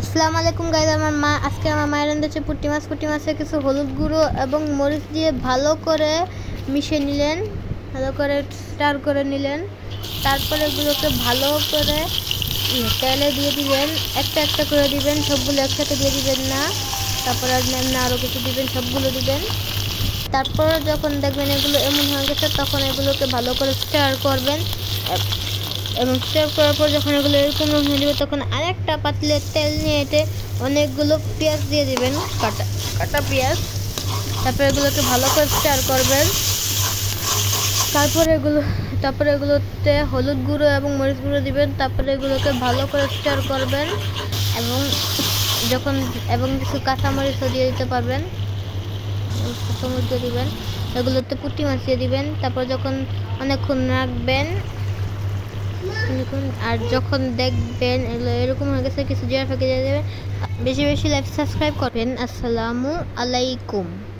আসসালামু আলাইকুম গাইজ আমার মা, আজকে আমার মায়ের রান্না হচ্ছে পুঁটি মাছ। পুঁটি মাছে কিছু হলুদ গুঁড়ো এবং মরিচ দিয়ে ভালো করে মিশে নিলেন। ভালো করে স্টার করে নিলেন। তারপরে এগুলোকে ভালো করে তেলে দিয়ে দিবেন। একটা একটা করে দিবেন, সবগুলো একসাথে দিয়ে দিবেন না। তারপরে আর এমনি আরও কিছু দিবেন, সবগুলো দিবেন। তারপর যখন দেখবেন এগুলো এমন হয়ে গেছে, তখন এগুলোকে ভালো করে স্টার করবেন। এব- স্টার করার পর যখন এগুলো এরকম রং হয়ে যাবে, তখন আরেকটা পাতলে তেল নিয়ে এতে অনেকগুলো পেঁয়াজ দিয়ে দিবেন। কাটা কাটা পেঁয়াজ। তারপরে এগুলোকে ভালো করে স্টার করবেন। তারপরে এগুলো, তারপরে এগুলোতে হলুদ গুঁড়ো এবং মরিচ গুঁড়ো দিবেন। তারপরে এগুলোকে ভালো করে স্টার করবেন এবং যখন, এবং কিছু কাঁচামরিচও দিয়ে দিতে পারবেন। কাঁচামরিচ দিয়ে দিবেন। এগুলোতে পুঁটি মাছ দিয়ে দিবেন। তারপর যখন অনেকক্ষণ রাখবেন দেখুন আর যখন দেখবেন এরকম হয়ে গেছে, কিছু জায়গা ফেঁকে যাবে বেশি বেশি লাইক সাবস্ক্রাইব করবেন। আসসালামু আলাইকুম।